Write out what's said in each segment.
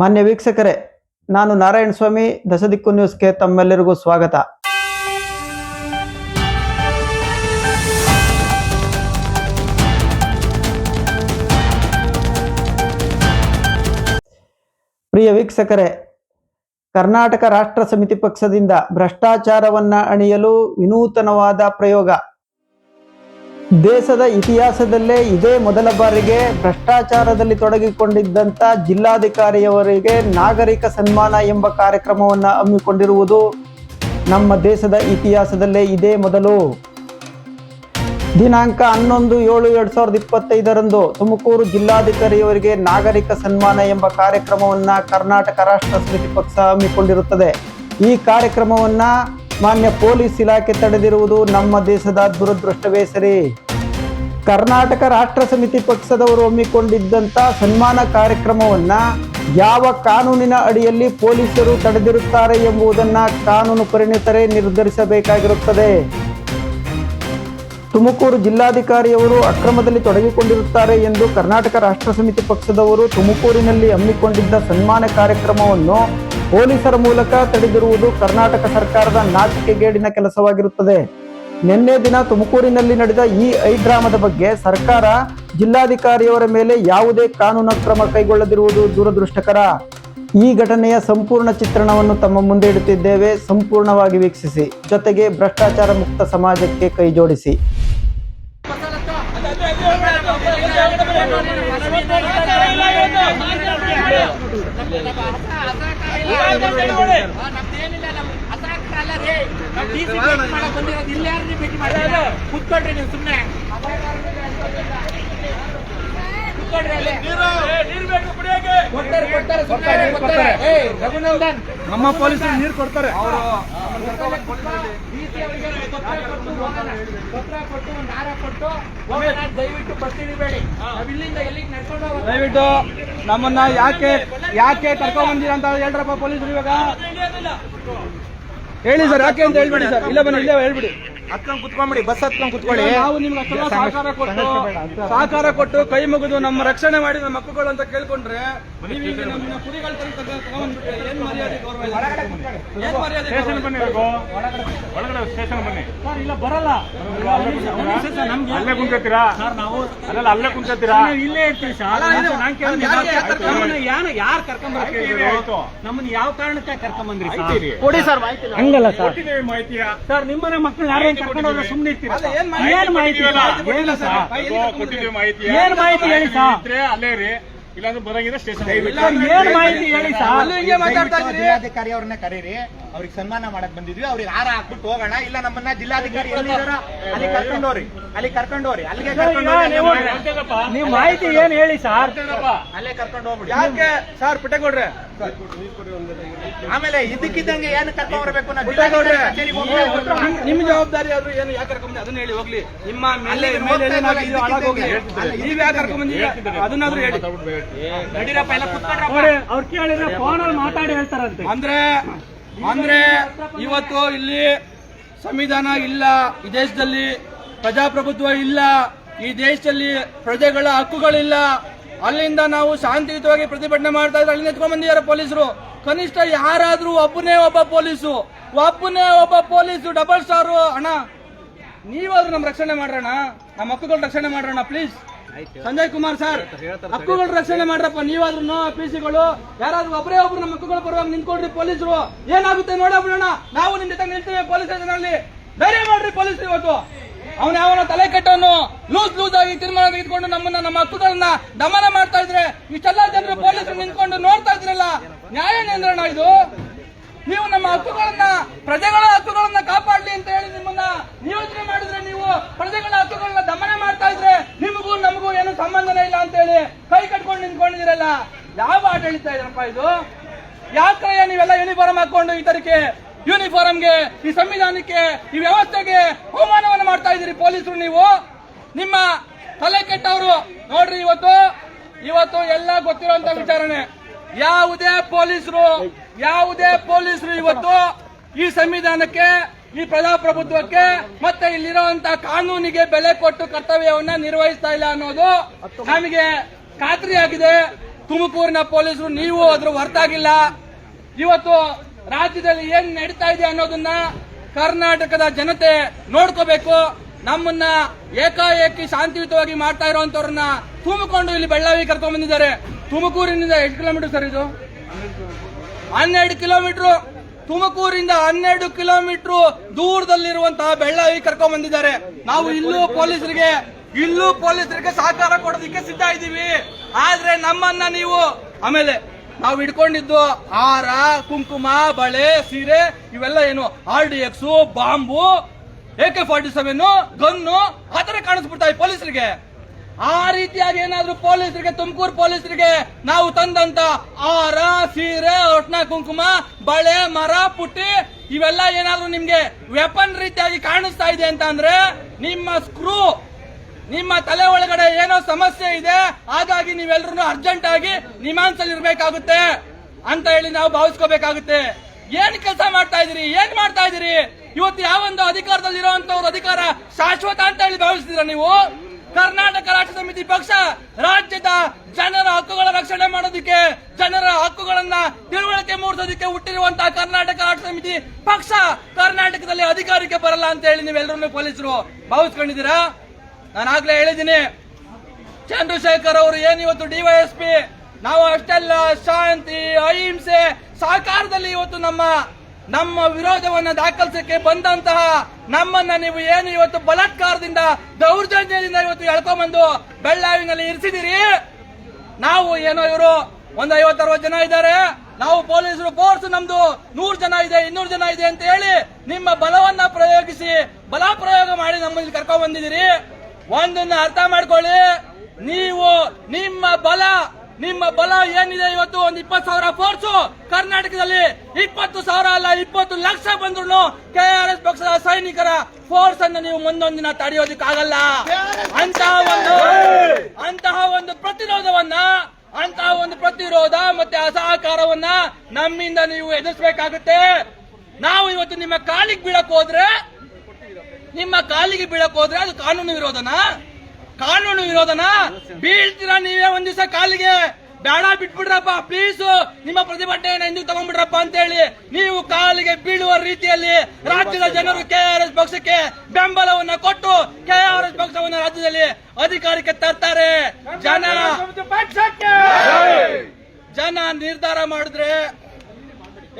ಮಾನ್ಯ ವೀಕ್ಷಕರೇ, ನಾನು ನಾರಾಯಣ ಸ್ವಾಮಿ ದಶದಿಕ್ಕು ನ್ಯೂಸ್ಗೆ ತಮ್ಮೆಲ್ಲರಿಗೂ ಸ್ವಾಗತ. ಪ್ರಿಯ ವೀಕ್ಷಕರೇ, ಕರ್ನಾಟಕ ರಾಷ್ಟ್ರ ಸಮಿತಿ ಪಕ್ಷದಿಂದ ಭ್ರಷ್ಟಾಚಾರವನ್ನು ಅಣಿಯಲು ವಿನೂತನವಾದ ಪ್ರಯೋಗ. ದೇಶದ ಇತಿಹಾಸದಲ್ಲೇ ಇದೇ ಮೊದಲ ಬಾರಿಗೆ ಭ್ರಷ್ಟಾಚಾರದಲ್ಲಿ ತೊಡಗಿಕೊಂಡಿದ್ದಂಥ ಜಿಲ್ಲಾಧಿಕಾರಿಯವರಿಗೆ ನಾಗರಿಕ ಸನ್ಮಾನ ಎಂಬ ಕಾರ್ಯಕ್ರಮವನ್ನು ಹಮ್ಮಿಕೊಂಡಿರುವುದು ನಮ್ಮ ದೇಶದ ಇತಿಹಾಸದಲ್ಲೇ ಇದೇ ಮೊದಲು. ದಿನಾಂಕ ಹನ್ನೊಂದು ಏಳು ಎರಡು ಸಾವಿರದ ಇಪ್ಪತ್ತೈದರಂದು ತುಮಕೂರು ಜಿಲ್ಲಾಧಿಕಾರಿಯವರಿಗೆ ನಾಗರಿಕ ಸನ್ಮಾನ ಎಂಬ ಕಾರ್ಯಕ್ರಮವನ್ನು ಕರ್ನಾಟಕ ರಾಷ್ಟ್ರ ಸಮಿತಿ ಪಕ್ಷ ಹಮ್ಮಿಕೊಂಡಿರುತ್ತದೆ. ಈ ಕಾರ್ಯಕ್ರಮವನ್ನು ಮಾನ್ಯ ಪೊಲೀಸ್ ಇಲಾಖೆ ತಡೆದಿರುವುದು ನಮ್ಮ ದೇಶದ ದುರದೃಷ್ಟವೇ ಸರಿ. ಕರ್ನಾಟಕ ರಾಷ್ಟ್ರ ಸಮಿತಿ ಪಕ್ಷದವರು ಹಮ್ಮಿಕೊಂಡಿದ್ದಂಥ ಸನ್ಮಾನ ಕಾರ್ಯಕ್ರಮವನ್ನ ಯಾವ ಕಾನೂನಿನ ಅಡಿಯಲ್ಲಿ ಪೊಲೀಸರು ತಡೆದಿರುತ್ತಾರೆ ಎಂಬುದನ್ನು ಕಾನೂನು ಪರಿಣಿತರೇ ನಿರ್ಧರಿಸಬೇಕಾಗಿರುತ್ತದೆ. ತುಮಕೂರು ಜಿಲ್ಲಾಧಿಕಾರಿಯವರು ಅಕ್ರಮದಲ್ಲಿ ತೊಡಗಿಕೊಂಡಿರುತ್ತಾರೆ ಎಂದು ಕರ್ನಾಟಕ ರಾಷ್ಟ್ರ ಸಮಿತಿ ಪಕ್ಷದವರು ತುಮಕೂರಿನಲ್ಲಿ ಹಮ್ಮಿಕೊಂಡಿದ್ದ ಸನ್ಮಾನ ಕಾರ್ಯಕ್ರಮವನ್ನು ಪೊಲೀಸರ ಮೂಲಕ ತಡೆದಿರುವುದು ಕರ್ನಾಟಕ ಸರ್ಕಾರದ ನಾಚಿಕೆಗೇಡಿನ ಕೆಲಸವಾಗಿರುತ್ತದೆ. ನಿನ್ನೆ ದಿನ ತುಮಕೂರಿನಲ್ಲಿ ನಡೆದ ಈ ಐಡ್ರಾಮದ ಬಗ್ಗೆ ಸರ್ಕಾರ ಜಿಲ್ಲಾಧಿಕಾರಿಯವರ ಮೇಲೆ ಯಾವುದೇ ಕಾನೂನು ಕ್ರಮ ಕೈಗೊಳ್ಳದಿರುವುದು ದುರದೃಷ್ಟಕರ. ಈ ಘಟನೆಯ ಸಂಪೂರ್ಣ ಚಿತ್ರಣವನ್ನು ತಮ್ಮ ಮುಂದೆ ಇಡುತ್ತಿದ್ದೇವೆ. ಸಂಪೂರ್ಣವಾಗಿ ವೀಕ್ಷಿಸಿ. ಜೊತೆಗೆ ಭ್ರಷ್ಟಾಚಾರ ಮುಕ್ತ ಸಮಾಜಕ್ಕೆ ಕೈ ಜೋಡಿಸಿ ಕುತ್ಕೊಳ್ರಿ ನೀವು ಸುಮ್ಮನೆ ಕುತ್ಕೊಳ್ರಿ ಅಲ್ಲಿ ಕೊಡ್ತಾರೆ ಕೊಡ್ತಾರೆ ಸುಮ್ಮನೆ ಕೊಡ್ತಾರೆ ಏ ರಘುನಂದನ್. ನಮ್ಮ ಪೊಲೀಸರು ನೀರು ಕೊಡ್ತಾರೆ. ಅವರು DC ಅವರಿಗೆ ಪತ್ರ ಕೊಟ್ಟು ಹೋಗೋಣ. ಪತ್ರ ಕೊಟ್ಟು ಒಂದು ಹಾರ ಕೊಟ್ಟು ದಯವಿಟ್ಟು ಬರ್ತಿಡಿಬೇಡಿ ನಾವ್ ಇಲ್ಲಿಂದ ಎಲ್ಲಿಗೆ ನಡ್ಕೊಂಡು ದಯವಿಟ್ಟು ನಮ್ಮನ್ನ ಯಾಕೆ ಯಾಕೆ ಕರ್ಕೊಂಡ್ ಬಂದಿರ ಅಂತ ಹೇಳ್ರಪ್ಪ ಪೊಲೀಸರು ಇವಾಗ. ಹೇಳಿ ಸರ್ ಯಾಕೆ ಅಂತ ಹೇಳ್ಬಿಡಿ ಸರ್. ಇಲ್ಲ ಬನ್ನಿ ಇಲ್ಲ ಹೇಳ್ಬಿಡಿ. ಹತ್ಕೊಂಡ್ ಕುತ್ಕೊಂಡ್ಬಿಡಿ ಬಸ್ ಹತ್ಕೊಂಡ್ ಕುತ್ಕೊಳ್ಳಿ. ನಾವು ನಿಮ್ಗೆ ಅಷ್ಟೆಲ್ಲ ಸಹಕಾರ ಕೊಟ್ಟು ಸಹಕಾರ ಕೊಟ್ಟು ಕೈ ಮುಗಿದು ನಮ್ಮ ರಕ್ಷಣೆ ಮಾಡಿ ನಮ್ಮ ಮಕ್ಕಳು ಅಂತ ಕೇಳ್ಕೊಂಡ್ರೆ ನೀವು ಈಗ ನಮ್ಮನ್ನ ಕುರಿಗಳ ತರ ತಗೊಂಡ್- ತಗೊಂಡ್ಬಿಟ್ರೆ ಏನ್ ಮರ್ಯಾದೆ ಗೌರವ ಇದೆ? ಏನ್ ಮರ್ಯಾದೆ ಗೌರವ ಇದೆ? ಒಳಗಡೆ ಸ್ಟೇಷನ್ ಬನ್ನಿ. ಸರ್, ಇಲ್ಲ ಬರಲ್ಲ. ಅಲ್ಲೇ ಕುಂತೀರಾ ಅಲ್ಲ ಅಲ್ಲೇ ಕುಂತೀರಾ ಇಲ್ಲೇ ಇರ್ತೀವಿ ಸರ್. ಯಾರು ಕರ್ಕೊಂಡ್ ಆಯ್ತು ನಮ್ಮನ್ನ ಯಾವ ಕಾರಣಕ್ಕೆ ಕರ್ಕೊಂಡ್ ಬಂದ್ರಿ. ಕೊಡಿ ಸರ್ ಮಾಹಿತಿ ಹಂಗಲ್ಲ ಸರ್. ಮಾಹಿತಿಯ. ಸರ್ ನಿಮ್ಮನೆ ಮಕ್ಕಳು ಯಾರು ಕರ್ಕೊಂಡು ಹೋದ್ರೆ ಸುಮ್ಮನೆ ಇರ್ತೀರಾ ಏನ್ ಮಾಹಿತಿ? ಏನು ಸರ್ ಕೊಟ್ಟಿದ್ದೀವಿ ಮಾಹಿತಿ ಏನ್ ಮಾಹಿತಿ ಹೇಳಿ ಸರ್? ಅಲ್ಲೇ ರೀ ಇಲ್ಲಾಂದ್ರೆ ಬರಂಗಿದ್ರೆ ಸ್ಟೇಷನ್ ಏನ್ ಮಾಹಿತಿ ಹೇಳಿ ಸರ್ ಹಿಂಗೆ ಮಾತಾಡ್ತಾ ಜಿಲ್ಲಾಧಿಕಾರಿ ಅವ್ರನ್ನ ಕರೀರಿ ಅವ್ರಿಗೆ ಸನ್ಮಾನ ಮಾಡಕ್ ಬಂದಿದ್ವಿ. ಅವ್ರಿಗೆ ಹಾರ ಹಾಕ್ಬಿಟ್ಟು ಹೋಗೋಣ. ಇಲ್ಲ ನಮ್ಮನ್ನ ಜಿಲ್ಲಾಧಿಕಾರಿ ಎಲ್ಲಿದಾರ ಅಲ್ಲಿ ಕರ್ಕೊಂಡೋರಿ ಅಲ್ಲಿ ಕರ್ಕೊಂಡೋರಿ ಅಲ್ಲಿಗೆ ಈಗ ನೀವು ಮಾಹಿತಿ ಏನ್ ಹೇಳಿ ಸರ್? ಅಲ್ಲೇ ಕರ್ಕೊಂಡು ಹೋಗ್ಬಿಡಿ. ಯಾಕೆ? ಸರ್ ಪುಟ್ಟಗೌಡ್ರೆ ಆಮೇಲೆ ಇದಕ್ಕಿದ್ದಂಗೆ ಏನು ಕರ್ಕೊಂಡ್ ಬರಬೇಕು. ನಿಮ್- ಜವಾಬ್ದಾರಿ ಆದ್ರೂ ಏನು? ಯಾಕೆ ಕರ್ಕೊಂಡ್ ಅದನ್ನ ಹೇಳಿ ಹೋಗ್ಲಿ. ನಿಮ್ಮ ಮೇಲೆ ನೀವ್ ಯಾಕೆ ಕರ್ಕೊಂಡ್ ಬಂದಿದ್ದೀರಾ? ಅದನ್ನಾದ್ರೂ ಹೇಳಿ. ನಡೀರಪ್ಪ ಎಲ್ಲ ಕುತ್ಕೊಳ್ರಪ್ಪ ಅವ್ರು ಕೇಳಿದ್ರೆ ಫೋನ್ ಅಲ್ಲಿ ಮಾತಾಡಿ ಹೇಳ್ತಾರಂತೆ. ಅಂದ್ರೆ ಅಂದ್ರೆ ಇವತ್ತು ಇಲ್ಲಿ ಸಂವಿಧಾನ ಇಲ್ಲ, ಈ ದೇಶದಲ್ಲಿ ಪ್ರಜಾಪ್ರಭುತ್ವ ಇಲ್ಲ, ಈ ದೇಶದಲ್ಲಿ ಪ್ರಜೆಗಳ ಹಕ್ಕುಗಳಿಲ್ಲ. ಅಲ್ಲಿಂದ ನಾವು ಶಾಂತಿಯುತವಾಗಿ ಪ್ರತಿಭಟನೆ ಮಾಡ್ತಾ ಇದ್ರೆ ಅಲ್ಲಿ ಎತ್ಕೊಂಡ್ ಬಂದಿದ್ದಾರೆ ಪೊಲೀಸರು. ಕನಿಷ್ಠ ಯಾರಾದ್ರೂ ಒಬ್ಬನೇ ಒಬ್ಬ ಪೊಲೀಸು. ಒಬ್ಬನೇ ಒಬ್ಬ ಪೊಲೀಸು, ಡಬಲ್ ಸ್ಟಾರು. ಅಣ್ಣ, ನೀವಾದ್ರೂ ನಮ್ಮ ರಕ್ಷಣೆ ಮಾಡ್ರಣ್ಣ? ನಮ್ಮ ಹಕ್ಕುಗಳ ರಕ್ಷಣೆ ಮಾಡ್ರಣ್ಣ ಪ್ಲೀಸ್ ಸಂಜಯ್ ಕುಮಾರ್ ಸರ್ ಹಕ್ಕುಗಳ ರಕ್ಷಣೆ ಮಾಡ್ರಪ್ಪ ನೀವಾದ್ರೂ ಪಿ ಸಿಗಳು ಯಾರಾದ್ರೂ ಒಬ್ಬರೇ ಒಬ್ರು ನಮ್ಮ ಹಕ್ಕುಗಳ ಪರವಾಗಿ ನಿಂತ್ಕೊಡ್ರಿ ಪೊಲೀಸರು. ಏನಾಗುತ್ತೆ ನೋಡೋಣ ನಾವು ನಿಮ್ ಜೊತೆ ನಿಲ್ತೇವೆ ಪೊಲೀಸ್ ಸ್ಟೇಷನ್ ಅಲ್ಲಿ ಧೈರ್ಯ ಮಾಡ್ರಿ ಪೊಲೀಸ್ ಇವತ್ತು. ಅವನ ಯಾವನ ತಲೆ ಕೆಟ್ಟವನು ಲೂಸ್ ಲೂಸ್ ಆಗಿ ತೀರ್ಮಾನ ತೆಗೆದುಕೊಂಡು ನಮ್ಮನ್ನ ನಮ್ಮ ಹಕ್ಕುಗಳನ್ನ ದಮನ ಮಾಡ್ತಾ ಇದ್ರೆ ಇಷ್ಟೆಲ್ಲ ಜನರು ಪೊಲೀಸರು ನಿಂತ್ಕೊಂಡು ನೋಡ್ತಾ ಇದ್ರಲ್ಲ ನ್ಯಾಯ ನಿಯಂತ್ರಣ ಇದು. ನೀವು ನಮ್ಮ ಹಕ್ಕುಗಳನ್ನ ಪ್ರಜೆಗಳ ಹಕ್ಕುಗಳನ್ನ ಕಾಪಾಡ್ಲಿ ಅಂತ ಹೇಳಿ ನಿಮ್ಮನ್ನ ನಿಯೋಜನೆ ಮಾಡಿದ್ರೆ ನೀವು ಪ್ರಜೆಗಳ ಹಕ್ಕುಗಳನ್ನ ದಮನ ಮಾಡ್ತಾ ಇದ್ರೆ ನಿಮಗೂ ನಮಗೂ ಏನು ಸಂಬಂಧನೇ ಇಲ್ಲ ಅಂತ ಹೇಳಿ ಕೈ ಕಟ್ಕೊಂಡು ನಿಂತ್ಕೊಂಡಿದ್ದೀರಲ್ಲ ಯಾವ ಆಡಳಿತ ಇದ್ರಪ್ಪ ಇದು? ಯಾಕ್ರಯ್ಯ ನೀವೆಲ್ಲ ಯೂನಿಫಾರ್ಮ್ ಹಾಕೊಂಡು ಈ ತರಕ್ಕೆ ಯೂನಿಫಾರ್ಮ್ಗೆ ಈ ಸಂವಿಧಾನಕ್ಕೆ ಈ ವ್ಯವಸ್ಥೆಗೆ ಅವಮಾನವನ್ನು ಮಾಡ್ತಾ ಇದ್ದೀರಿ ಪೊಲೀಸರು ನೀವು? ನಿಮ್ಮ ತಲೆ ಕೆಟ್ಟವರು. ನೋಡ್ರಿ ಇವತ್ತು ಇವತ್ತು ಎಲ್ಲ ಗೊತ್ತಿರುವಂತ ವಿಚಾರಣೆ. ಯಾವುದೇ ಪೊಲೀಸರು ಯಾವುದೇ ಪೊಲೀಸರು ಇವತ್ತು ಈ ಸಂವಿಧಾನಕ್ಕೆ ಈ ಪ್ರಜಾಪ್ರಭುತ್ವಕ್ಕೆ ಮತ್ತೆ ಇಲ್ಲಿರುವಂತ ಕಾನೂನಿಗೆ ಬೆಲೆ ಕೊಟ್ಟು ಕರ್ತವ್ಯವನ್ನ ನಿರ್ವಹಿಸ್ತಾ ಇಲ್ಲ ಅನ್ನೋದು ನಮಗೆ ಖಾತ್ರಿಯಾಗಿದೆ. ತುಮಕೂರಿನ ಪೊಲೀಸರು ನೀವು ಅದ್ರ ಹೊರತಾಗಿಲ್ಲ. ಇವತ್ತು ರಾಜ್ಯದಲ್ಲಿ ಏನ್ ನಡೀತಾ ಇದೆ ಅನ್ನೋದನ್ನ ಕರ್ನಾಟಕದ ಜನತೆ ನೋಡ್ಕೋಬೇಕು. ನಮ್ಮನ್ನ ಏಕಾಏಕಿ ಶಾಂತಿಯುತವಾಗಿ ಮಾಡ್ತಾ ಇರುವಂತವ್ರನ್ನ ತುಂಬಿಕೊಂಡು ಇಲ್ಲಿ ಬೆಳ್ಳಾವಿ ಕರ್ಕೊಂಡ್ ಬಂದಿದ್ದಾರೆ. ತುಮಕೂರಿನಿಂದ ಎಷ್ಟು ಕಿಲೋಮೀಟರ್ ಸರ್ ಇದು? ಹನ್ನೆರಡು ಕಿಲೋಮೀಟರ್. ತುಮಕೂರಿಂದ ಹನ್ನೆರಡು ಕಿಲೋಮೀಟರ್ ದೂರದಲ್ಲಿರುವಂತಹ ಬೆಳ್ಳಾವಿ ಕರ್ಕೊಂಡ್ ಬಂದಿದ್ದಾರೆ. ನಾವು ಇಲ್ಲೂ ಪೊಲೀಸರಿಗೆ ಇಲ್ಲೂ ಪೊಲೀಸರಿಗೆ ಸಹಕಾರ ಕೊಡೋದಕ್ಕೆ ಸಿದ್ಧ ಇದ್ದೀವಿ. ಆದ್ರೆ ನಮ್ಮನ್ನ ನೀವು ಆಮೇಲೆ ನಾವು ಇಟ್ಕೊಂಡಿದ್ದು ಹಾರ, ಕುಂಕುಮ, ಬಳೆ, ಸೀರೆ, ಇವೆಲ್ಲ ಏನು? R D X bomb A K forty seven gun, ಆ ತರ ಕಾಣಿಸ್ಬಿಡ್ತಾ ಈ ಪೊಲೀಸರಿಗೆ. ಆ ರೀತಿಯಾಗಿ ಏನಾದ್ರೂ ಪೊಲೀಸರಿಗೆ, ತುಮಕೂರು ಪೊಲೀಸರಿಗೆ ನಾವು ತಂದಂತ ಆರ ಸೀರೆ ಒಟ್ನ ಕುಂಕುಮ, ಬಳೆ, ಮರ, ಪುಟ್ಟಿ, ಇವೆಲ್ಲ ಏನಾದ್ರೂ ನಿಮ್ಗೆ ವೆಪನ್ ರೀತಿಯಾಗಿ ಕಾಣಿಸ್ತಾ ಇದೆ ಅಂತ ನಿಮ್ಮ ಸ್ಕ್ರೂ ನಿಮ್ಮ ತಲೆ ಒಳಗಡೆ ಏನೋ ಸಮಸ್ಯೆ ಇದೆ, ಹಾಗಾಗಿ ನೀವೆಲ್ಲರೂ ಅರ್ಜೆಂಟ್ ಆಗಿ ಇರ್ಬೇಕಾಗುತ್ತೆ ಅಂತ ಹೇಳಿ ನಾವು ಭಾವಿಸ್ಕೋಬೇಕಾಗುತ್ತೆ. ಏನ್ ಕೆಲಸ ಮಾಡ್ತಾ ಇದೀರಿ ಏನ್ ಮಾಡ್ತಾ ಇದೀರಿ ಇವತ್ತು ಯಾವೊಂದು ಅಧಿಕಾರದಲ್ಲಿ ಇರುವಂತವ್ರ ಅಧಿಕಾರ ಶಾಶ್ವತ ಅಂತ ಹೇಳಿ ಭಾವಿಸ್ತೀರಾ ನೀವು? ಕರ್ನಾಟಕ ರಾಷ್ಟ್ರ ಸಮಿತಿ ಪಕ್ಷ ರಾಜ್ಯದ ಜನರ ಹಕ್ಕುಗಳ ರಕ್ಷಣೆ ಮಾಡೋದಕ್ಕೆ, ಜನರ ಹಕ್ಕುಗಳನ್ನ ತಿಳುವಳಿಕೆ ಮೂಡಿಸೋದಕ್ಕೆ ಹುಟ್ಟಿರುವಂತ ಕರ್ನಾಟಕ ರಾಷ್ಟ್ರ ಸಮಿತಿ ಪಕ್ಷ ಕರ್ನಾಟಕದಲ್ಲಿ ಅಧಿಕಾರಕ್ಕೆ ಬರಲ್ಲ ಅಂತ ಹೇಳಿ ನೀವೆಲ್ಲರೂ ಪೊಲೀಸರು ಭಾವಿಸ್ಕೊಂಡಿದ್ದೀರಾ? ನಾನು ಆಗ್ಲೇ ಹೇಳಿದ್ದೀನಿ, ಚಂದ್ರಶೇಖರ್ ಅವರು ಏನು ಇವತ್ತು ಡಿವೈಎಸ್ಪಿ ನಾವು ಅಷ್ಟೆಲ್ಲ ಶಾಂತಿ, ಅಹಿಂಸೆ ಸಹಕಾರದಲ್ಲಿ ಇವತ್ತು ನಮ್ಮ ನಮ್ಮ ವಿರೋಧವನ್ನ ದಾಖಲಿಸಕ್ಕೆ ಬಂದಂತಹ ನಮ್ಮನ್ನ ನೀವು ಏನು ಇವತ್ತು ಬಲಾತ್ಕಾರದಿಂದ, ದೌರ್ಜನ್ಯದಿಂದ ಇವತ್ತು ಎಳ್ಕೊಂಬಂದು ಬೆಳ್ಳಾವಿನಲ್ಲಿ ಇರಿಸಿದಿರಿ? ನಾವು ಏನೋ ಇವರು ಒಂದ್ ಐವತ್ತರವತ್ತು ಜನ ಇದ್ದಾರೆ. ನಾವು ಪೊಲೀಸರು ಫೋರ್ಸ್ ನಮ್ದು ನೂರು ಜನ ಇದೆ, ಇನ್ನೂರು ಜನ ಇದೆ ಅಂತ ಹೇಳಿ ನಿಮ್ಮ ಬಲವನ್ನ ಪ್ರಯೋಗಿಸಿ ಬಲ ಪ್ರಯೋಗ ಮಾಡಿ ನಮ್ಮಲ್ಲಿ ಕರ್ಕೊಂಡ್ ಬಂದಿದ್ದೀರಿ ಒಂದನ್ನ ಅರ್ಥ ಮಾಡ್ಕೊಳ್ಳಿ. ನೀವು ನಿಮ್ಮ ಬಲ ನಿಮ್ಮ ಬಲ ಏನಿದೆ ಇವತ್ತು? ಒಂದು ಇಪ್ಪತ್ತು ಸಾವಿರ ಫೋರ್ಸ್ ಕರ್ನಾಟಕದಲ್ಲಿ. ಇಪ್ಪತ್ತು ಸಾವಿರ ಅಲ್ಲ, ಇಪ್ಪತ್ತು ಲಕ್ಷ ಬಂದ್ರು ಕೆ ಆರ್ ಎಸ್ ಪಕ್ಷದ ಸೈನಿಕರ ಫೋರ್ಸ್ ಅನ್ನು ನೀವು ಮುಂದೊಂದಿನ ತಡೆಯೋದಕ್ಕಾಗಲ್ಲ. ಅಂತಹ ಒಂದು ಅಂತಹ ಒಂದು ಪ್ರತಿರೋಧವನ್ನ ಅಂತಹ ಒಂದು ಪ್ರತಿರೋಧ ಮತ್ತೆ ಅಸಹಕಾರವನ್ನ ನಮ್ಮಿಂದ ನೀವು ಎದುರಿಸಬೇಕಾಗುತ್ತೆ. ನಾವು ಇವತ್ತು ನಿಮ್ಮ ಕಾಲಿಗೆ ಬೀಳಕ್ ಹೋದ್ರೆ ನಿಮ್ಮ ಕಾಲಿಗೆ ಬೀಳಕ್ ಹೋದ್ರೆ ಅದು ಕಾನೂನು ವಿರೋಧನ? ಕಾನೂನು ವಿರೋಧನ? ಬೀಳ್ತೀರಾ ನೀವೇ ಒಂದ್ ದಿವಸ ಕಾಲಿಗೆ? ಬೇಡ ಬಿಟ್ಬಿಡ್ರಪ್ಪ ಪ್ಲೀಸ್ ನಿಮ್ಮ ಪ್ರತಿಭಟನೆಯನ್ನ ಹಿಂದಕ್ಕೆ ತಗೊಂಡ್ಬಿಡ್ರಪ್ಪ ಅಂತ ಹೇಳಿ ನೀವು ಕಾಲಿಗೆ ಬೀಳುವ ರೀತಿಯಲ್ಲಿ ರಾಜ್ಯದ ಜನರು ಕೆಆರ್ಎಸ್ ಪಕ್ಷಕ್ಕೆ ಬೆಂಬಲವನ್ನ ಕೊಟ್ಟು ಕೆಆರ್ಎಸ್ ಪಕ್ಷವನ್ನ ರಾಜ್ಯದಲ್ಲಿ ಅಧಿಕಾರಕ್ಕೆ ತರ್ತಾರೆ. ಜನ ಜನ ನಿರ್ಧಾರ ಮಾಡಿದ್ರೆ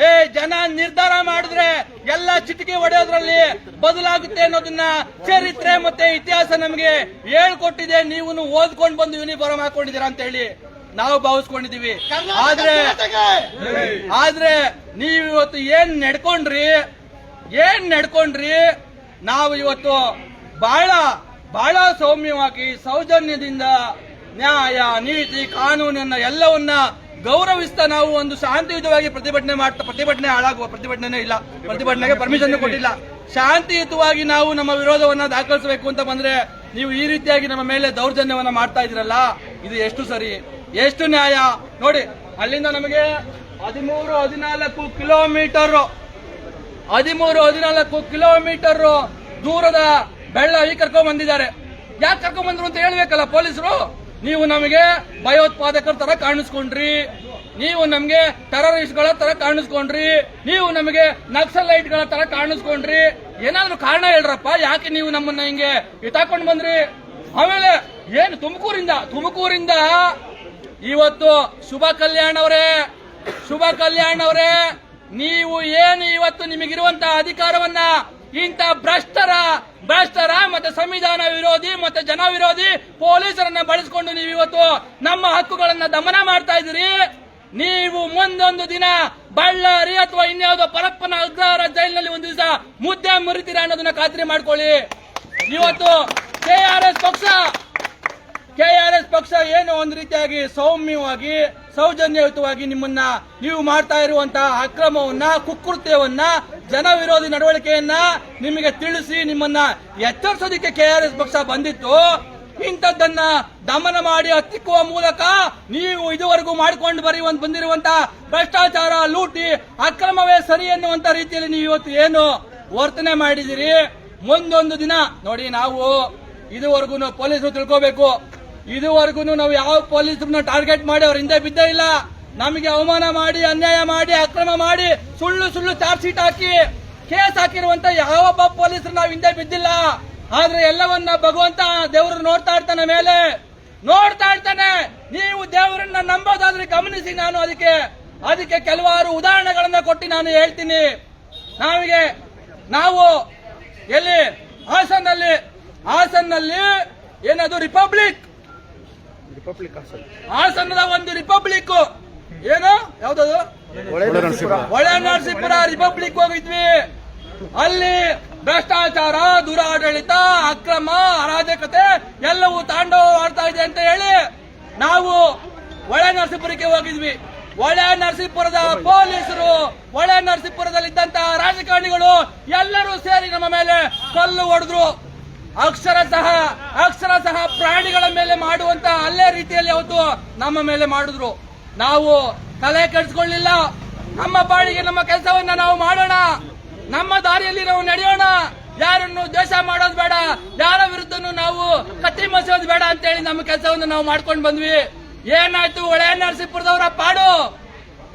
ಏ ಜನ ನಿರ್ಧಾರ ಮಾಡಿದ್ರೆ ಎಲ್ಲ ಚಿಟಿಕೆ ಹೊಡೆಯೋದ್ರಲ್ಲಿ ಬದಲಾಗುತ್ತೆ ಅನ್ನೋದನ್ನ ಚರಿತ್ರೆ ಮತ್ತೆ ಇತಿಹಾಸ ನಮಗೆ ಹೇಳ್ಕೊಟ್ಟಿದೆ. ನೀವು ಓದ್ಕೊಂಡು ಬಂದು ಯೂನಿಫಾರ್ಮ್ ಹಾಕೊಂಡಿದ್ದೀರಾ ಅಂತ ಹೇಳಿ ನಾವು ಭಾವಿಸ್ಕೊಂಡಿದೀವಿ ಆದ್ರೆ ಆದ್ರೆ ನೀವು ಇವತ್ತು ಏನ್ ನಡ್ಕೊಂಡ್ರಿ ಏನ್ ನಡ್ಕೊಂಡ್ರಿ ನಾವು ಇವತ್ತು ಬಹಳ ಬಹಳ ಸೌಮ್ಯವಾಗಿ ಸೌಜನ್ಯದಿಂದ ನ್ಯಾಯ ನೀತಿ ಕಾನೂನನ್ನ ಎಲ್ಲವನ್ನ ಗೌರವಿಸ್ತಾ ನಾವು ಒಂದು ಶಾಂತಿಯುತವಾಗಿ ಪ್ರತಿಭಟನೆ ಮಾಡ್ತಾ ಪ್ರತಿಭಟನೆ ಹಾಳಾಗುವ ಪ್ರತಿಭಟನೆ ಇಲ್ಲ. ಪ್ರತಿಭಟನೆಗೆ ಪರ್ಮಿಷನ್ ಕೊಟ್ಟಿಲ್ಲ. ಶಾಂತಿಯುತವಾಗಿ ನಾವು ನಮ್ಮ ವಿರೋಧವನ್ನ ದಾಖಲಿಸಬೇಕು ಅಂತ ಬಂದ್ರೆ ನೀವು ಈ ರೀತಿಯಾಗಿ ನಮ್ಮ ಮೇಲೆ ದೌರ್ಜನ್ಯವನ್ನ ಮಾಡ್ತಾ ಇದ್ರಲ್ಲ ಇದು ಎಷ್ಟು ಸರಿ? ಎಷ್ಟು ನ್ಯಾಯ? ನೋಡಿ ಅಲ್ಲಿಂದ ನಮಗೆ ಹದಿಮೂರು ಹದಿನಾಲ್ಕು ಕಿಲೋಮೀಟರ್. ಹದಿಮೂರು ಹದಿನಾಲ್ಕು ಕಿಲೋಮೀಟರ್ ದೂರದ ಬೆಳ್ಳಾವಿ ಕರ್ಕೊಂಡ್ ಬಂದಿದ್ದಾರೆ. ಯಾಕೆ ಕರ್ಕೊಂಡ್ ಬಂದ್ರು ಅಂತ ಹೇಳ್ಬೇಕಲ್ಲ ಪೊಲೀಸರು? ನೀವು ನಮಗೆ ಭಯೋತ್ಪಾದಕರ ತರ ಕಾಣಿಸ್ಕೊಂಡ್ರಿ. ನೀವು ನಮಗೆ ಟೆರರಿಸ್ಟ್ಗಳ ತರ ಕಾಣಿಸ್ಕೊಂಡ್ರಿ. ನೀವು ನಮಗೆ ನಕ್ಸಲೈಟ್ಗಳ ತರ ಕಾಣಿಸ್ಕೊಂಡ್ರಿ. ಏನಾದ್ರು ಕಾರಣ ಹೇಳ್ರಪ್ಪ, ಯಾಕೆ ನೀವು ನಮ್ಮನ್ನ ಹಿಂಗೆ ಇಟ್ಟಾಕೊಂಡ್ ಬಂದ್ರಿ? ಆಮೇಲೆ ಏನು ತುಮಕೂರಿಂದ ತುಮಕೂರಿಂದ ಇವತ್ತು ಶುಭ ಕಲ್ಯಾಣ್ ಅವರೇ, ಶುಭ ಕಲ್ಯಾಣ್ ಅವರೇ, ನೀವು ಏನು ಇವತ್ತು ನಿಮಗಿರುವಂತಹ ಅಧಿಕಾರವನ್ನ ಇಂಥ ಭ್ರಷ್ಟರ ಭ್ರಷ್ಟರ ಮತ್ತೆ ಸಂವಿಧಾನ ವಿರೋಧಿ ಮತ್ತೆ ಜನ ವಿರೋಧಿ ಪೊಲೀಸರನ್ನ ಬಳಸಿಕೊಂಡು ನೀವು ಇವತ್ತು ನಮ್ಮ ಹಕ್ಕುಗಳನ್ನ ದಮನ ಮಾಡ್ತಾ ಇದ್ದೀರಿ. ನೀವು ಮುಂದೊಂದು ದಿನ ಬಳ್ಳಾರಿ ಅಥವಾ ಇನ್ಯಾವುದೋ ಪರಪ್ಪನ ಅಗ್ರಹಾರ ಜೈಲಿನಲ್ಲಿ ಒಂದು ದಿವಸ ಮುದ್ದೆ ಮುರಿತೀರ ಅನ್ನೋದನ್ನ ಖಾತ್ರಿ ಮಾಡ್ಕೊಳ್ಳಿ. ಇವತ್ತು ಕೆಆರ್ಎಸ್ ಪಕ್ಷ ಕೆಆರ್ಎಸ್ ಪಕ್ಷ ಏನು ಒಂದು ರೀತಿಯಾಗಿ ಸೌಮ್ಯವಾಗಿ ಸೌಜನ್ಯಯುತವಾಗಿ ನಿಮ್ಮನ್ನ ನೀವು ಮಾಡ್ತಾ ಇರುವಂತಹ ಅಕ್ರಮವನ್ನ, ಕುಕೃತ್ಯವನ್ನ ಜನ ವಿರೋಧಿ ನಡವಳಿಕೆಯನ್ನ ನಿಮಗೆ ತಿಳಿಸಿ ನಿಮ್ಮನ್ನ ಎಚ್ಚರಿಸೋದಕ್ಕೆ ಎಸ್ ಪಕ್ಷ ಬಂದಿತ್ತು. ಇಂಥದ್ದನ್ನ ದಮನ ಮಾಡಿ ಹತ್ತಿಕ್ಕುವ ಮೂಲಕ ನೀವು ಇದುವರೆಗೂ ಮಾಡಿಕೊಂಡು ಬರೆಯುವ ಬಂದಿರುವಂತಹ ಭ್ರಷ್ಟಾಚಾರ, ಲೂಟಿ, ಅಕ್ರಮವೇ ಸರಿ ಎನ್ನುವಂತ ರೀತಿಯಲ್ಲಿ ನೀವು ಇವತ್ತು ಏನು ವರ್ತನೆ ಮಾಡಿದಿರಿ ಮುಂದೊಂದು ದಿನ ನೋಡಿ ನಾವು ಇದುವರೆಗೂ ಪೊಲೀಸರು ತಿಳ್ಕೋಬೇಕು. ಇದುವರೆಗೂ ನಾವು ಯಾವ ಪೊಲೀಸರನ್ನ ಟಾರ್ಗೆಟ್ ಮಾಡಿ ಅವ್ರ ಹಿಂದೆ ಬಿದ್ದೇ ಇಲ್ಲ. ನಮಗೆ ಅವಮಾನ ಮಾಡಿ, ಅನ್ಯಾಯ ಮಾಡಿ, ಅಕ್ರಮ ಮಾಡಿ ಸುಳ್ಳು ಸುಳ್ಳು ಚಾರ್ಜ್ ಶೀಟ್ ಹಾಕಿ ಕೇಸ್ ಹಾಕಿರುವಂತ ಯಾವೊಬ್ಬ ಪೊಲೀಸರು ನಾವು ಹಿಂದೆ ಬಿದ್ದಿಲ್ಲ. ಆದ್ರೆ ಎಲ್ಲವನ್ನ ಭಗವಂತ ದೇವರು ನೋಡ್ತಾ ಇರ್ತಾನೆ ಮೇಲೆ. ನೋಡ್ತಾ ಇರ್ತಾನೆ. ನೀವು ದೇವರನ್ನ ನಂಬೋದಾದ್ರೆ ಗಮನಿಸಿ ನಾನು ಅದಕ್ಕೆ ಅದಕ್ಕೆ ಕೆಲವಾರು ಉದಾಹರಣೆಗಳನ್ನ ಕೊಟ್ಟು ನಾನು ಹೇಳ್ತೀನಿ. ನಾವಿಗೆ, ನಾವು ಎಲ್ಲಿ ಹಾಸನ್ನಲ್ಲಿ ಹಾಸನ್ನಲ್ಲಿ ಏನದು ರಿಪಬ್ಲಿಕ್ ಹಾಸನದ ಒಂದು ರಿಪಬ್ಲಿಕ್ ಏನು? ಯಾವ್ದದು? ಒಳ್ಳೆ ನರಸೀಪುರ. ರಿಪಬ್ಲಿಕ್ ಹೋಗಿದ್ವಿ. ಅಲ್ಲಿ ಭ್ರಷ್ಟಾಚಾರ ದುರಾಡಳಿತ ಅಕ್ರಮ ಅರಾಜಕತೆ ಎಲ್ಲವೂ ತಾಂಡವ ಆಡ್ತಾ ಇದೆ ಅಂತ ಹೇಳಿ ನಾವು ಒಳ್ಳೆ ನರಸೀಪುರಕ್ಕೆ ಹೋಗಿದ್ವಿ. ಒಳ್ಳೆ ನರಸೀಪುರದ ಪೊಲೀಸರು ಒಳ್ಳೆ ನರಸೀಪುರದಲ್ಲಿದ್ದಂತಹ ರಾಜಕಾರಣಿಗಳು ಎಲ್ಲರೂ ಸೇರಿ ನಮ್ಮ ಮೇಲೆ ಕಲ್ಲು ಹೊಡೆದ್ರು. ಅಕ್ಷರಶಃ ಅಕ್ಷರಶಃ ಪ್ರಾಣಿಗಳ ಮೇಲೆ ಮಾಡುವಂತ ಅಲ್ಲೇ ರೀತಿಯಲ್ಲಿ ಅವತ್ತು ನಮ್ಮ ಮೇಲೆ ಮಾಡಿದ್ರು. ನಾವು ತಲೆ ಕೆಡಿಸ್ಕೊಳ್ಳಿಲ್ಲ. ನಮ್ಮ ಪಾಡಿಗೆ ನಮ್ಮ ಕೆಲಸವನ್ನ ನಾವು ಮಾಡೋಣ. ನಮ್ಮ ದಾರಿಯಲ್ಲಿ ನಾವು ನಡೆಯೋಣ. ಯಾರನ್ನು ದ್ವೇಷ ಮಾಡೋದು ಬೇಡ, ಯಾರ ವಿರುದ್ಧನೂ ನಾವು ಕತ್ತಿ ಮಸೋದು ಬೇಡ ಅಂತ ಹೇಳಿ ನಮ್ಮ ಕೆಲಸವನ್ನು ನಾವು ಮಾಡ್ಕೊಂಡು ಬಂದ್ವಿ. ಏನಾಯ್ತು? ಒಳೆ ನರಸೀಪುರದವರ ಪಾಡು.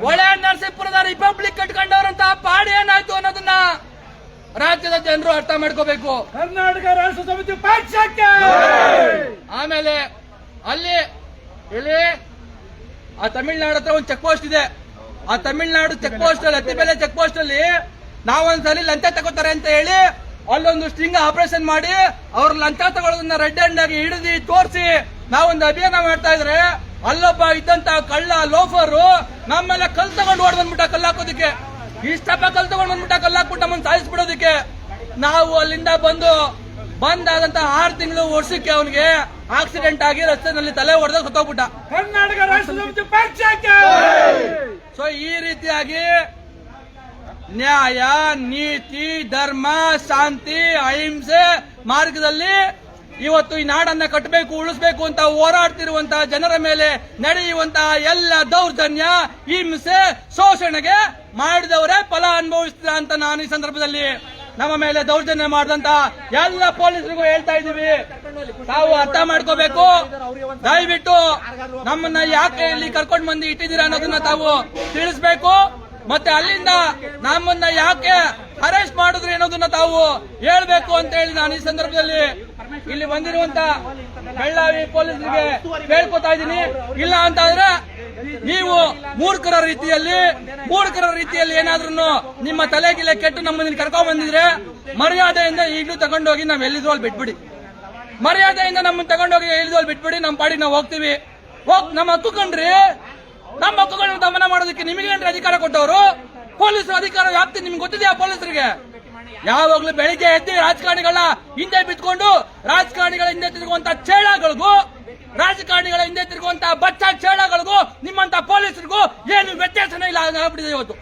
ಒಳೆ ನರಸೀಪುರದ ರಿಪಬ್ಲಿಕ್ ಕಟ್ಕೊಂಡವ್ರಂತ ಪಾಡು ಏನಾಯ್ತು ಅನ್ನೋದನ್ನ ರಾಜ್ಯದ ಜನರು ಅರ್ಥ ಮಾಡ್ಕೋಬೇಕು. ಕರ್ನಾಟಕ ರಾಷ್ಟ್ರ ಸಮಿತಿ ಪಕ್ಷಕ್ಕೆ! ಆಮೇಲೆ ಅಲ್ಲಿ ಇಲ್ಲಿ ಆ ತಮಿಳ್ನಾಡು ಹತ್ರ ಒಂದು ಚೆಕ್ ಪೋಸ್ಟ್ ಇದೆ. ಆ ತಮಿಳ್ನಾಡು ಚೆಕ್ ಪೋಸ್ಟ್ ಅಲ್ಲಿ ಬೆಲೆ ಚೆಕ್ ಪೋಸ್ಟ್ ಅಲ್ಲಿ ನಾವೊಂದ್ಸಲಿ ಲಂಚ ತಗೋತಾರೆ ಅಂತ ಹೇಳಿ ಅಲ್ಲೊಂದು ಸ್ಟ್ರಿಂಗ್ ಆಪರೇಷನ್ ಮಾಡಿ ಅವ್ರ ಲಂಚ ತಗೊಳ್ಳೋದನ್ನ ರೆಡ್ ಹ್ಯಾಂಡ್ ಆಗಿ ಹಿಡಿದು ತೋರಿಸಿ ನಾವೊಂದು ಅಭಿಯಾನ ಮಾಡ್ತಾ ಇದ್ರೆ ಅಲ್ಲೊಬ್ಬ ಇದ್ದಂತ ಕಳ್ಳ ಲೋಫರು ನಮ್ಮೆಲ್ಲ ಕಲ್ ತಗೊಂಡು ಓಡ್ ಬಂದ್ಬಿಟ್ಟ ಕಲ್ಲು ಹಾಕೋದಕ್ಕೆ. ಇಷ್ಟಪ್ಪ ಕಲ್ ಬಂದ್ಬಿಟ್ಟು ಬಂದ್ಬಿಟ್ಟ ಕಲ್ಲು ಹಾಕ್ಬಿಟ್ಟು ನಮ್ಮನ್ನ ಸಾಯಿಸ್ಬಿಡೋದಕ್ಕೆ. ನಾವು ಅಲ್ಲಿಂದ ಬಂದು ಬಂದಾದಂತ ಆರು ತಿಂಗಳು ವರ್ಷಕ್ಕೆ ಅವನಿಗೆ ಆಕ್ಸಿಡೆಂಟ್ ಆಗಿ ರಸ್ತೆನಲ್ಲಿ ತಲೆ ಹೊಡೆದ ಸುತ್ತೋಗ್ಬಿಟ್ಟ. ಕರ್ನಾಟಕ ರಾಷ್ಟ್ರ ಪಕ್ಷಕ್ಕೆ! ಸೊ ಈ ರೀತಿಯಾಗಿ ನ್ಯಾಯ ನೀತಿ ಧರ್ಮ ಶಾಂತಿ ಅಹಿಂಸೆ ಮಾರ್ಗದಲ್ಲಿ ಇವತ್ತು ಈ ನಾಡನ್ನ ಕಟ್ಟಬೇಕು, ಉಳಿಸಬೇಕು ಅಂತ ಹೋರಾಡ್ತಿರುವಂತಹ ಜನರ ಮೇಲೆ ನಡೆಯುವಂತಹ ಎಲ್ಲ ದೌರ್ಜನ್ಯ ಹಿಂಸೆ ಶೋಷಣೆಗೆ ಮಾಡಿದವರೇ ಫಲ ಅನುಭವಿಸ್ತೀರ ಅಂತ ನಾನು ಈ ಸಂದರ್ಭದಲ್ಲಿ ನಮ್ಮ ಮೇಲೆ ದೌರ್ಜನ್ಯ ಮಾಡಿದಂತ ಎಲ್ಲ ಪೊಲೀಸರಿಗೂ ಹೇಳ್ತಾ ಇದ್ದೀವಿ. ತಾವು ಅರ್ಥ ಮಾಡ್ಕೋಬೇಕು. ದಯವಿಟ್ಟು ನಮ್ಮನ್ನ ಯಾಕೆ ಇಲ್ಲಿ ಕರ್ಕೊಂಡು ಬಂದು ಇಟ್ಟಿದ್ದೀರಾ ಅನ್ನೋದನ್ನ ತಾವು ತಿಳಿಸ್ಬೇಕು. ಮತ್ತೆ ಅಲ್ಲಿಂದ ನಮ್ಮನ್ನ ಯಾಕೆ ಅರೆಸ್ಟ್ ಮಾಡಿದ್ರಿ ಅನ್ನೋದನ್ನ ತಾವು ಹೇಳ್ಬೇಕು ಅಂತ ಹೇಳಿ ನಾನು ಈ ಸಂದರ್ಭದಲ್ಲಿ ಇಲ್ಲಿ ಬಂದಿರುವಂತ ಬೆಳ್ಳಾವಿ ಪೊಲೀಸರಿಗೆ ಕೇಳ್ಕೊತಾ ಇದ್ದೀನಿ. ಇಲ್ಲ ಅಂತಂದ್ರೆ ನೀವು ಮೂರ್ಖರ ರೀತಿಯಲ್ಲಿ ಮೂರ್ಖರ ರೀತಿಯಲ್ಲಿ ಏನಾದ್ರೂ ನಿಮ್ಮ ತಲೆಗಿಲೆ ಕೆಟ್ಟು ನಮ್ಮನ್ನ ಕರ್ಕೊಂಡ್ ಬಂದಿದ್ರೆ ಮರ್ಯಾದೆಯಿಂದ ಈಗಲೂ ತಗೊಂಡೋಗಿ ನಾವ್ ಎಲ್ಲಿದ್ರು ಅಲ್ಲಿ ಬಿಟ್ಬಿಡಿ. ಮರ್ಯಾದೆಯಿಂದ ನಮ್ಮನ್ನ ತಗೊಂಡೋಗಿ ಎಲ್ಲಿದ್ರು ಬಿಟ್ಬಿಡಿ ನಮ್ಮ ಪಾಡಿಗೆ ನಾವು ಹೋಗ್ತೀವಿ. ಹೋಗ್ ನಮ್ಮ ಹಕ್ಕು ಕಂಡ್ರಿ. ನಮ್ಮ ಹಕ್ಕುಗಳನ್ನ ದಮನ ಮಾಡೋದಕ್ಕೆ ನಿಮಗೇನ್ರಿ ಅಧಿಕಾರ ಕೊಟ್ಟವರು? ಪೊಲೀಸರು ಅಧಿಕಾರ ವ್ಯಾಪ್ತಿ ನಿಮ್ಗೆ ಗೊತ್ತಿದೆಯಾ ಪೊಲೀಸರಿಗೆ? ಯಾವಾಗ್ಲೂ ಬೆಳಿಗ್ಗೆ ಎದ್ದು ರಾಜಕಾರಣಿಗಳ ಹಿಂದೆ ಬಿತ್ಕೊಂಡು ರಾಜಕಾರಣಿಗಳ ಹಿಂದೆ ತಿರುಗುವಂತ ಚೇಳಗಳಿಗೂ, ರಾಜಕಾರಣಿಗಳ ಹಿಂದೆ ತಿರುಗುವಂತ ಬಚ್ಚ ಚೇಳಗಳಿಗೂ, ನಿಮ್ಮಂತ ಪೊಲೀಸರಿಗೂ ಏನು ವ್ಯತ್ಯಾಸನೇ ಇಲ್ಲ ಆಗ್ಬಿಟ್ಟಿದೆ ಇವತ್ತು.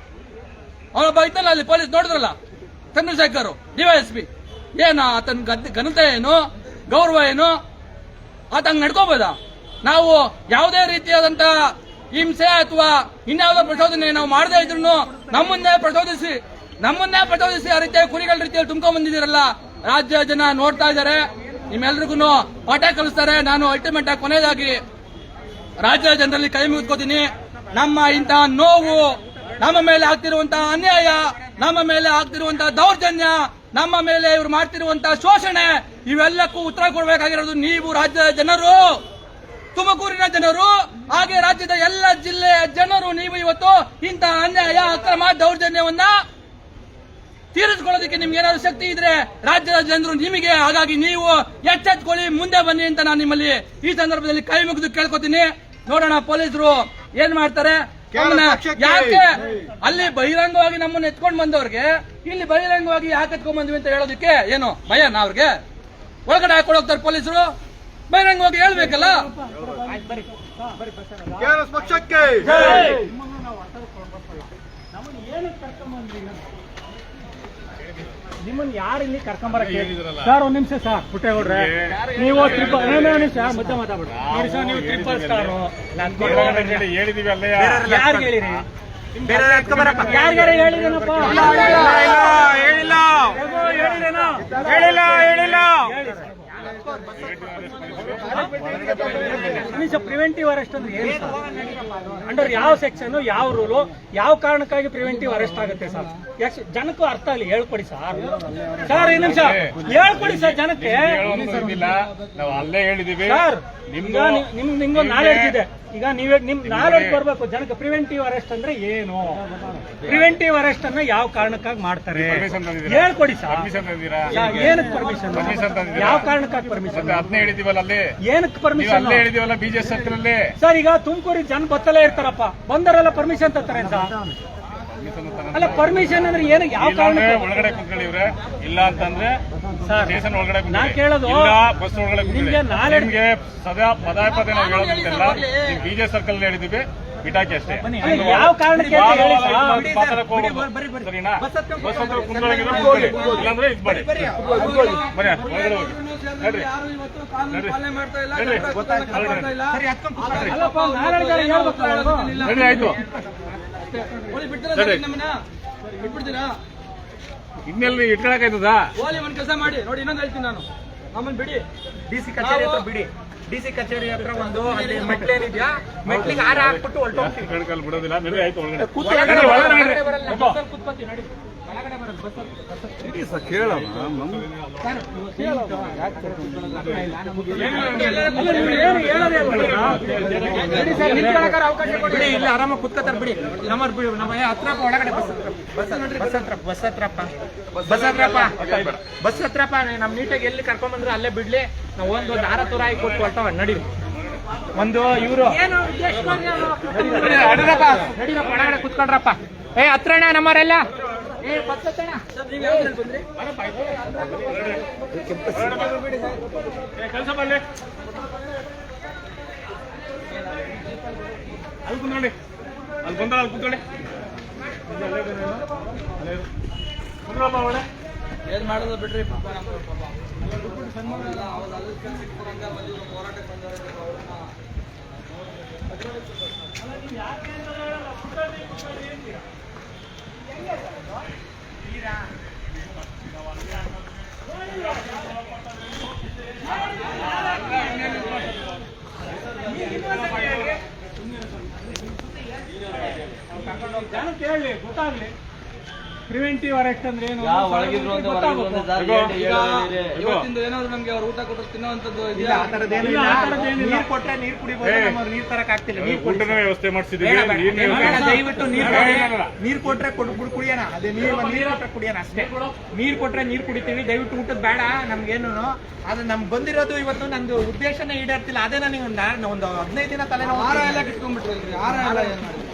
ಅವನೊಬ್ಬ ಇದ್ದಲ್ಲ ಅಲ್ಲಿ ಪೊಲೀಸ್ ನೋಡಿದ್ರಲ್ಲ? ಚಂದ್ರಶೇಖರ್ ಡಿವೈಎಸ್ಪಿ ಏನ, ಆತನ ಘನತೆ ಏನು? ಗೌರವ ಏನು? ಆತಂಗ್ ನಡ್ಕೋಬೋದ? ನಾವು ಯಾವುದೇ ರೀತಿಯಾದಂತ ಹಿಂಸೆ ಅಥವಾ ಇನ್ಯಾವುದೋ ಪ್ರಚೋದನೆ ನಾವು ಮಾಡದೇ ಇದ್ರು ನಮ್ಮನ್ನೇ ಪ್ರಚೋದಿಸಿ ನಮ್ಮನ್ನೇ ಪ್ರಚೋದಿಸಿ ಆ ರೀತಿಯ ಕುರಿಗಳ ರೀತಿಯಲ್ಲಿ ತುಂಬ್ಕೊಂಡ್ ಬಂದಿದ್ದೀರಲ್ಲ, ರಾಜ್ಯ ಜನ ನೋಡ್ತಾ ಇದ್ದಾರೆ. ನಿಮ್ಮೆಲ್ರಿಗೂ ಪಾಠ ಕಲಿಸ್ತಾರೆ. ನಾನು ಅಲ್ಟಿಮೇಟ್ ಆಗಿ ಕೊನೆಯದಾಗಿ ರಾಜ್ಯದ ಜನರಲ್ಲಿ ಕೈ ಮುಗಿದ್ಕೋತೀನಿ. ನಮ್ಮ ಇಂತಹ ನೋವು, ನಮ್ಮ ಮೇಲೆ ಆಗ್ತಿರುವಂತಹ ಅನ್ಯಾಯ, ನಮ್ಮ ಮೇಲೆ ಆಗ್ತಿರುವಂತಹ ದೌರ್ಜನ್ಯ, ನಮ್ಮ ಮೇಲೆ ಇವರು ಮಾಡ್ತಿರುವಂತಹ ಶೋಷಣೆ, ಇವೆಲ್ಲಕ್ಕೂ ಉತ್ತರ ಕೊಡಬೇಕಾಗಿರೋದು ನೀವು ರಾಜ್ಯದ ಜನರು. ತುಮಕೂರಿನ ಜನರು, ಹಾಗೆ ರಾಜ್ಯದ ಎಲ್ಲ ಜಿಲ್ಲೆಯ ಜನರು, ನೀವು ಇವತ್ತು ಇಂತಹ ಅನ್ಯಾಯ, ಅಕ್ರಮ ದೌರ್ಜನ್ಯವನ್ನ ತೀರಿಸ್ಕೊಳ್ಳೋದಕ್ಕೆ ನಿಮ್ಗೆ ಏನಾದ್ರು ಶಕ್ತಿ ಇದ್ರೆ ರಾಜ್ಯದ ಜನರು ನಿಮಗೆ ಹಾಗಾಗಿ ನೀವು ಎಚ್ಚೆತ್ಕೊಳ್ಳಿ ಮುಂದೆ ಬನ್ನಿ ಅಂತ ನಾನು ನಿಮ್ಮಲ್ಲಿ ಈ ಸಂದರ್ಭದಲ್ಲಿ ಕೈ ಮುಗಿದು ಕೇಳ್ಕೊತೀನಿ. ನೋಡೋಣ ಪೊಲೀಸರು ಏನ್ ಮಾಡ್ತಾರೆ? ಯಾಕೆ ಅಲ್ಲಿ ಬಹಿರಂಗವಾಗಿ ನಮ್ಮನ್ನ ಎತ್ಕೊಂಡ್ ಬಂದವ್ರಿಗೆ ಇಲ್ಲಿ ಬಹಿರಂಗವಾಗಿ ಯಾಕೆ ಎತ್ಕೊಂಡ್ ಬಂದ್ವಿ ಅಂತ ಹೇಳೋದಕ್ಕೆ ಏನು ಭಯನಾ ಅವ್ರಿಗೆ? ಒಳಗಡೆ ಹಾಕೊಂಡು ಹೋಗ್ತಾರೆ ಪೊಲೀಸರು. ಬಹಿರಂಗವಾಗಿ ಹೇಳ್ಬೇಕಲ್ಲ? ಪಕ್ಷಕ್ಕೆ. ನಿಮ್ಮನ್ನ ಯಾರು ಇಲ್ಲಿ ಕರ್ಕೊಂಬರಕ್ಕೆ ಸರ್ ಒಂದ್ ನಿಮಿಷ ಸರ್. ಪುಟ್ಟೇಗೌಡ್ರೆ ನೀವು ಟ್ರಿಪಲ್ ನಿಮಿಷ ಮುದ್ದೆ ಮಾತಾಡ್ಬಿಡ್ರಿ ನೋಡಿ ಸರ್ ನೀವು ಟ್ರಿಪಲ್ ಸ್ಟಾರ್ ಹೇಳಿದೀವಿ ಯಾರು ಹೇಳಿರಿ. ಯಾರ್ಯಾರ ಹೇಳಿರೇನಪ್ಪ ಹೇಳಿಲ್ಲ ಹೇಳಿಲ್ಲ. ಹೇಳಿಲ್ಲ ಪ್ರಿವೆಂಟಿವ್ ಅರೆಸ್ಟ್ ಅಂದ್ರೆ ಏನು ಸರ್? ಅಂಡರ್ ಯಾವ ಸೆಕ್ಷನ್ ಯಾವ ರೂಲು ಯಾವ ಕಾರಣಕ್ಕಾಗಿ ಪ್ರಿವೆಂಟಿವ್ ಅರೆಸ್ಟ್ ಆಗುತ್ತೆ ಸರ್? ಯಾಕೆ ಜನಕ್ಕೂ ಅರ್ಥ ಆಗಲಿ ಹೇಳ್ಕೊಡಿ ಸರ್. ಸರ್ ನಿಮಿಷ. ಹೇಳ್ಕೊಡಿ ಸರ್ ಜನಕ್ಕೆ. ನಾವು ಅಲ್ಲೇ ಹೇಳಿದೀವಿ. ಸರ್ ನಿಮ್ದು ಈಗ ನಿ- ನಿಮ್ ನಿಮ್ಗೊಂದು ನಾಲೆಡ್ಜ್ ಇದೆ. ಈಗ ನೀವೇ ನಿಮ್ ನಾಲೆಡ್ಜ್ ಬರ್ಬೇಕು. ಜನಕ್ಕೆ ಪ್ರಿವೆಂಟಿವ್ ಅರೆಸ್ಟ್ ಅಂದ್ರೆ ಏನು? ಪ್ರಿವೆಂಟಿವ್ ಅರೆಸ್ಟ್ ಅನ್ನ ಯಾವ ಕಾರಣಕ್ಕಾಗಿ ಮಾಡ್ತಾರೆ? ಹೇಳ್ಕೊಡಿ ಸರ್. ಏನಕ್ಕೆ ಪರ್ಮಿಷನ್? ಯಾವ ಕಾರಣಕ್ಕಾಗಿ ಪರ್ಮಿಷನ್ ಅದನ್ನೇ ಹೇಳಿದೀವಲ್ಲ ಅಲ್ಲಿ? ಏನಕ್ಕೆ ಪರ್ಮಿಷನ್ ಅಲ್ಲೇ ಹೇಳಿದೀವಲ್ಲ ಬಿಜೆಪಿ ಸರ್ ಈಗ ತುಮಕೂರಿಗೆ ಜನ ಬತ್ತಲೇ ಇರ್ತಾರಪ್ಪ. ಬಂದರೆಲ್ಲ ಪರ್ಮಿಷನ್ ತರ್ತಾರೆ ಅಂತ. ಅಲ್ಲ ಪರ್ಮಿಷನ್ ಅಂದ್ರೆ ಏನು? ಯಾವ ಕಾರಣ ಒಳಗಡೆ ಕುತ್ಕೊಳ್ಳಿ ಇವ್ರೆ. ಇಲ್ಲ ಅಂತಂದ್ರೆ ಸ್ಟೇಷನ್ ಒಳಗಡೆ ನಾ ಕುತ್ಕೊಳ್ಳಿ. ಕೇಳೋದು ಇಲ್ಲ ಬಸ್ ಒಳಗಡೆ. ನಿಮ್ಗೆ ನಾಳೆ- ನಿಮ್ಗೆ ಸದಾ ಪದೇ ಪದೇ ನಾವು ಹೇಳೋದಿಲ್ಲ ನೀವು ಬಿಜೆ ಸರ್ಕಲ್ ಹೇಳಿದೀವಿ ಇಟಾಕಿ ಅಷ್ಟೇ. ಯಾವ ಕಾರಣಕ್ಕೆ. ಸರಿನಾ? ಬಸ್ ಹತ್ರ ಇಲ್ಲಾಂದ್ರೆ ಇದು ಮಾಡಿ ಬನ್ನಿ ಒಳಗಡೆ ಹೋಗಿ. ನಡ್ರಿ. ನಡ್ರಿ. ನಡ್ರಿ ಆಯ್ತು. ಬಿಟ್ಬಿಡ್ತೀರಾ? ಇನ್ನೆಲ್ಲಿ ಇಟ್ಕೊಳಕಾಯ್ತದ ಹೋಲಿ ಒಂದ್ ಕೆಲಸ ಮಾಡಿ. ನೋಡಿ ಇನ್ನೊಂದು ಹೇಳ್ತೀನಿ ನಾನು. ನಮ್ಮನ್ನ ಬಿಡಿ. ಡಿ ಸಿ ಕಚೇರಿ ಹತ್ರ ಬಿಡಿ. ಡಿ ಸಿ ಕಚೇರಿ ಹತ್ರ ಒಂದು ಅಲ್ಲಿ ಮೆಟ್ಲೇನಿದ್ಯಾ ಮೆಟ್ಲಿಗೆ ಹಾರ ಹಾಕ್ಬಿಟ್ಟು ಹೊರಟೋಗ್ತೀವಿ. ಕಣ್ಕಲ್ ಬಿಡೋದಿಲ್ಲ. ನಡ್ರಿ ಆಯ್ತು ಒಳಗಡೆ. ಕೂತ್ಕೊತೀವಿ, ನಡಿ. ಬಿಡಿ ಸರ್, ನಿಂತ್ಕೊಳಕ್ಕಾರ ಅವಕಾಶ ಕೊಡಿ. ಬಿಡಿ ಇಲ್ಲಿ ಆರಾಮಾಗಿ ಕುತ್ಕೋತಾರ ಬಿಡಿ. ನಮ್ಮ ಬಿಡಿ ನಮ್ಮ ಹತ್ರ ಒಳಗಡೆ ಬಸ್ ಹತ್ರ. ಬಸ್ ಹತ್ರ ಬಸ್ ಹತ್ರ ಬಸ್ ಹತ್ರಪ್ಪ. ಬಸ್ ಹತ್ರಪ್ಪ. ಬಸ್ ಹತ್ರಪ್ಪ ನಮ್ ನೀಟಾಗಿ ಎಲ್ಲಿ ಕರ್ಕೊಂಡ್ ಬಂದ್ರೆ ಅಲ್ಲೇ ಬಿಡ್ಲಿ. ನಾವು ಒಂದು ಒಂದು ಆರ ತುರ ಆಗಿ ಕೊಟ್ಟು ಹೊರ್ತಾವ ನಡಿ ಒಂದು ಇವರು. ನಡೀರಪ್ಪ. ನಡಿರಪ್ಪ ಒಳಗಡೆ ಕುತ್ಕೊಂಡ್ರಪ್ಪ. ಏ ಹತ್ರಣ್ಣ ಹತ್ತಣ್ಣ ಕೆಲಸ ಬರಲಿ ಅಲ್ಲಿ ಕುಂತ್ಕೊಳ್ಳಿ. ಅಲ್ಲಿ ಬಂದ್ರೆ ಅಲ್ಲಿ ಕುತ್ಕೊಳ್ಳಿ. ಕುಂದ್ರಪ್ಪ ಏನು ಮಾಡೋದು ಬಿಡ್ರಿ ಪಾಪ ನಮ್ಮ ಪಾಪ. ಬಿಟ್ಬಿಟ್ಟು ಸನ್ಮಾನ ಇಲ್ಲ ಅವ್ರು ಅಲ್ಲಿ ಕೆಲ್ಸ ಸಿಕ್ತಾರಂತ ಅಲ್ಲಿ ಇವ್ರು ಹೋರಾಟಕ್ಕೆ ಬಂದವ್ರೆ ಅವ್ರನ್ನ ಜನಕ್ಕೆ ಕೇಳಲಿ ಗೊತ್ತಾಗ್ಲಿ. ಪ್ರಿವೆಂಟಿವ್ ಅರೆಸ್ಟ್ ಅಂದ್ರೆ ಏನು? ಗೊತ್ತಾಗುತ್ತೆ. ಈಗ ಇವತ್ತಿಂದ ಏನಾದ್ರು ನಮ್ಗೆ ಅವ್ರು ಊಟ ಕೊಟ್ಟು ತಿನ್ನುವಂತದ್ದು ಇಲ್ಲ ಇದೆಯಾ? ಆ ಥರದ್ದೇನು ಇಲ್ಲ, ಇಲ್ಲ ಆ. ನೀರ್ ಕೊಟ್ರೆ ನೀರ್ ಕುಡಿಬೋದು ಏ. ನಮ್ಮವ್ರು ನೀರ್ ತರಕ್ ಆಗ್ತಿಲ್ಲ. ನೀರ್ ಕೊಡಿ ವ್ಯವಸ್ಥೆ ಮಾಡಿಸಿದ್ವಿ ಬೇಡ, ಬೇಡ. ನೀರಿನ ಬೇಡ, ವ್ಯವಸ್ಥೆ ದಯವಿಟ್ಟು ನೀರ್ ಕೊಡಿ. ಬೇಡ, ಬೇಡ. ನೀರ್ ಕೊಟ್ರೆ ಕೊಡ್ ಬಿಡ್ ಕುಡಿಯೋಣ. ಅದೇ ನೀರ್ ನೀರ್ ಕೊಟ್ರೆ ಕುಡಿಯೋಣ ಅಷ್ಟೇ. ನೀರ್ ಕೊಟ್ರೆ ನೀರ್ ಕುಡಿತೀವಿ. ದಯವಿಟ್ಟು ಊಟದ ಬೇಡ ನಮ್ಗೇನು. ಆದ್ರೆ ನಮ್ಗ್ ಬಂದಿರೋದು ಇವತ್ತು ನಂದು ಉದ್ದೇಶನೇ ಈಡೇರ್ತಿಲ್ಲ. ಅದೇ ನನಗೆ ಒಂದು ಒಂದು ಹದಿನೈದು ದಿನ ತಲೆನೋವು ಆರ ಎಲ್ಲ ಕಿತ್ಕೊಂಡ್ಬಿಟ್ರಿ ಆರ ಎಲ್ಲ ಏನ್ ಮಾಡಿ ನೀವು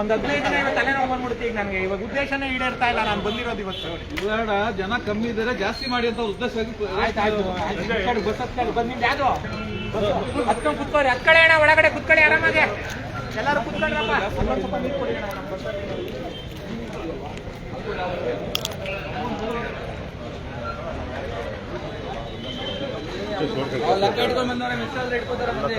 ಒಂದು ಹದಿನೈದು ದಿನ ಇವತ್ತು ತಲೆನೋವು ಬಂದ್ಬಿಡುತ್ತೆ. ಈಗ ನನಗೆ ಇವಾಗ ಉದ್ದೇಶನೇ ಈಡೇರ್ತಾ ಇಲ್ಲ ನಾನು ಬಂದಿರೋದು ಇವತ್ತು. ಬೇಡ ಜನ ಕಮ್ಮಿ ಇದ್ದಾರೆ ಜಾಸ್ತಿ ಮಾಡಿ ಅಂತ ಉದ್ದೇಶ ಬಂದಿಂದ ಯಾವ್ದು ಹತ್ಕೊಂಡು ಕುತ್ಕೋರಿ ಹತ್ ಕಡೆ ಅಣ್ಣ ಒಳಗಡೆ ಕುತ್ಕೊಳ್ಳಿ ಆರಾಮಾಗೆ. ಎಲ್ಲರೂ ಕುತ್ಕೊಂಡ್ರಪ್ಪ ಅಲ್ಲೊಂದ್ ಸ್ವಲ್ಪ ನೀರ್ ಕೊಡಿ ಅಣ್ಣ. ಲೆಕ್ಕ ಇಟ್ಕೊಂಡ್ ಬಂದವ್ರೆ ಮಿಸ್ಟರ್ ಇಟ್ಕೋತಾರೆ ಮಂದಿ.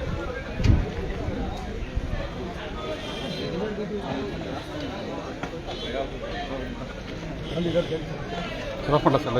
ಸರ್